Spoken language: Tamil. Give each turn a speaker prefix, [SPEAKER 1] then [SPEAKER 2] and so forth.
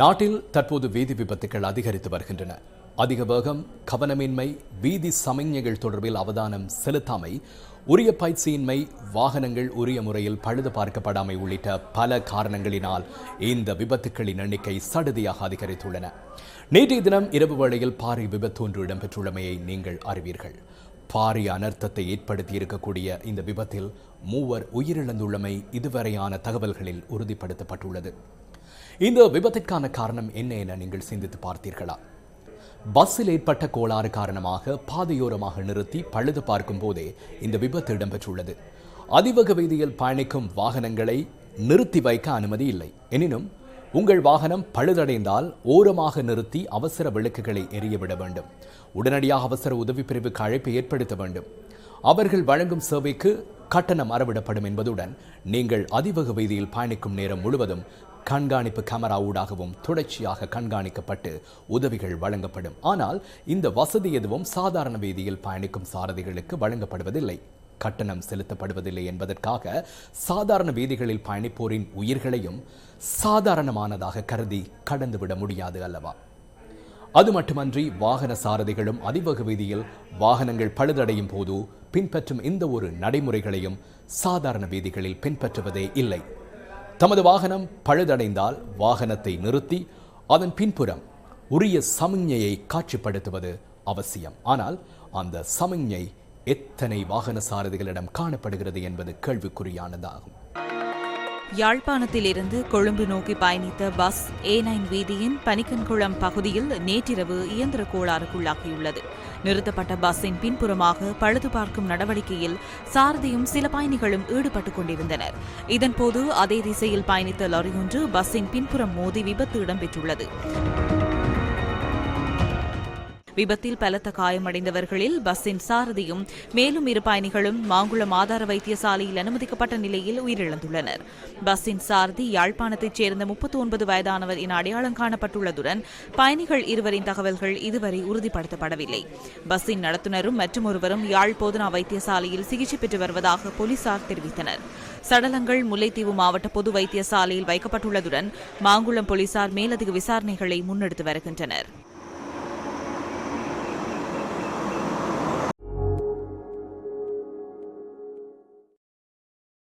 [SPEAKER 1] நாட்டில் தற்போது வீதி விபத்துகள் அதிகரித்து வருகின்றன. அதிக வேகம் கவனமின்மை வீதி சமிஞ்ஞைகள் தொடர்பில் அவதானம் செலுத்தாமை உரிய பயிற்சியின்மை வாகனங்கள் உரிய முறையில் பழுது பார்க்கப்படாமை உள்ளிட்ட பல காரணங்களினால் இந்த விபத்துக்களின் எண்ணிக்கை சடுதியாக அதிகரித்துள்ளன. நேற்றைய தினம் இரவு வேளையில் பாறை விபத்து ஒன்று இடம்பெற்றுள்ளமையை நீங்கள் அறிவீர்கள். பாரிய அனர்த்தத்தை ஏற்படுத்தி இருக்கக்கூடிய இந்த விபத்தில் மூவர் உயிரிழந்துள்ளமை இதுவரையான தகவல்களில் உறுதிப்படுத்தப்பட்டுள்ளது. இந்த விபத்திற்கான காரணம் என்ன என நீங்கள் சிந்தித்து பார்த்தீர்களா? பஸ்ஸில் ஏற்பட்ட கோளாறு காரணமாக பாதையோரமாக நிறுத்தி பழுது பார்க்கும் போதே இந்த விபத்து இடம்பெற்றுள்ளது. அதிவேக வீதியில் பயணிக்கும் வாகனங்களை நிறுத்தி வைக்க அனுமதி இல்லை. எனினும் உங்கள் வாகனம் பழுதடைந்தால் ஓரமாக நிறுத்தி அவசர விளக்குகளை எரியவிட வேண்டும். உடனடியாக அவசர உதவி பிரிவுக்கு அழைப்பு ஏற்படுத்த வேண்டும். அவர்கள் வழங்கும் சேவைக்கு கட்டணம் அறவிடப்படும் என்பதுடன் நீங்கள் அதிவேக வீதியில் பயணிக்கும் நேரம் முழுவதும் கண்காணிப்பு கேமரா ஊடாகவும் தொடர்ச்சியாக கண்காணிக்கப்பட்டு உதவிகள் வழங்கப்படும். ஆனால் இந்த வசதி எதுவும் சாதாரண வீதியில் பயணிக்கும் சாரதிகளுக்கு வழங்கப்படுவதில்லை. கட்டணம் செலுத்தப்படுவதில்லை என்பதற்காக சாதாரண வீதிகளில் பயணிப்போரின் உயிர்களையும் சாதாரணமானதாக கருதி கடந்துவிட முடியாது அல்லவா? அது மட்டுமன்றி வாகன சாரதிகளும் அதிவக வீதியில் வாகனங்கள் பழுதடையும் போது பின்பற்றும் இந்த ஒரு நடைமுறைகளையும் சாதாரண வீதிகளில் பின்பற்றுவதே இல்லை. தமது வாகனம் பழுதடைந்தால் வாகனத்தை நிறுத்தி அதன் பின்புறம் உரிய சமிஞ்ஞையை காட்சிப்படுத்துவது அவசியம். ஆனால் அந்த சமிஞ்ஞை எத்தனை வாகன சாரதிகளிடம் காணப்படுகிறது என்பது கேள்விக்குறியானதாகும்.
[SPEAKER 2] யாழ்ப்பாணத்திலிருந்து கொழும்பு நோக்கி பயணித்த பஸ் ஏ நைன் வீதியின் பனிக்கன்குளம் பகுதியில் நேற்றிரவு இயந்திர கோளாறுக்குள்ளாகியுள்ளது. நிறுத்தப்பட்ட பஸ்ஸின் பின்புறமாக பழுது பார்க்கும் நடவடிக்கையில் சாரதியும் சில பயணிகளும் ஈடுபட்டுக் கொண்டிருந்தனர். இதன்போது அதே திசையில் பயணித்த லாரியொன்று பஸ்ஸின் பின்புறம் மோதி விபத்து இடம்பெற்றுள்ளது. விபத்தில் பலத்த காயமடைந்தவர்களில் பஸ்ஸின் சாரதியும் மேலும் இரு பயணிகளும் மாங்குளம் ஆதார வைத்தியசாலையில் அனுமதிக்கப்பட்ட நிலையில் உயிரிழந்துள்ளனர். பஸ்ஸின் சாரதி யாழ்ப்பாணத்தைச் சேர்ந்த முப்பத்தி ஒன்பது வயதானவர் என அடையாளம் காணப்பட்டுள்ளதுடன் பயணிகள் இருவரின் தகவல்கள் இதுவரை உறுதிப்படுத்தப்படவில்லை. பஸ்ஸின் நடத்துனரும் மற்றும் ஒருவரும் யாழ் போதனா வைத்தியசாலையில் சிகிச்சை பெற்று வருவதாக போலீசார் தெரிவித்தனர். சடலங்கள் முல்லைத்தீவு மாவட்ட பொது வைத்தியசாலையில் வைக்கப்பட்டுள்ளதுடன் மாங்குளம் போலீசார் மேலதிக விசாரணைகளை முன்னெடுத்து வருகின்றனர்.